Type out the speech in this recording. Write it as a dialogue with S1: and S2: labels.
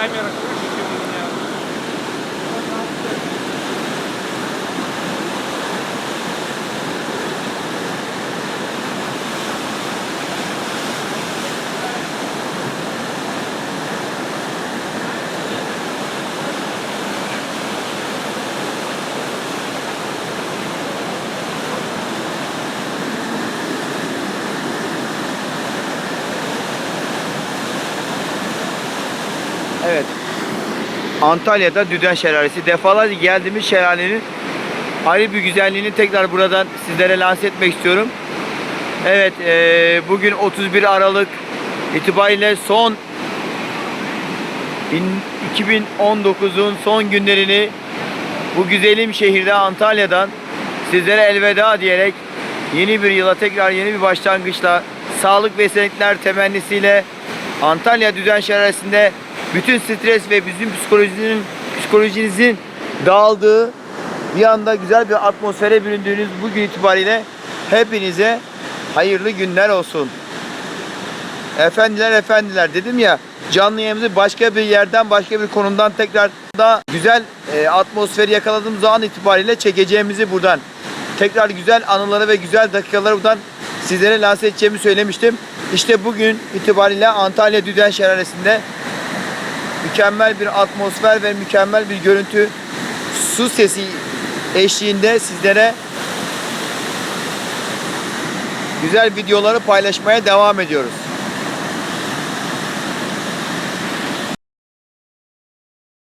S1: камера крыши.
S2: Evet. Antalya'da Düden Şelalesi. Defalarca geldiğimiz şelalenin ayrı bir güzelliğini tekrar buradan sizlere lanse etmek istiyorum. Evet, eee, bugün 31 Aralık itibariyle son bin- 2019'un son günlerini bu güzelim şehirde Antalya'dan sizlere elveda diyerek yeni bir yıla tekrar yeni bir başlangıçla sağlık ve esenlikler temennisiyle Antalya Düzen Şelalesi'nde bütün stres ve bizim psikolojinin psikolojinizin dağıldığı bir anda güzel bir atmosfere büründüğünüz bugün itibariyle hepinize hayırlı günler olsun. Efendiler efendiler dedim ya canlı yayınımızı başka bir yerden başka bir konumdan tekrar da güzel e, atmosferi yakaladığımız an itibariyle çekeceğimizi buradan tekrar güzel anıları ve güzel dakikaları buradan sizlere lanse edeceğimi söylemiştim. İşte bugün itibariyle Antalya Düden Şelalesi'nde mükemmel bir atmosfer ve mükemmel bir görüntü su sesi eşliğinde sizlere güzel videoları paylaşmaya devam ediyoruz.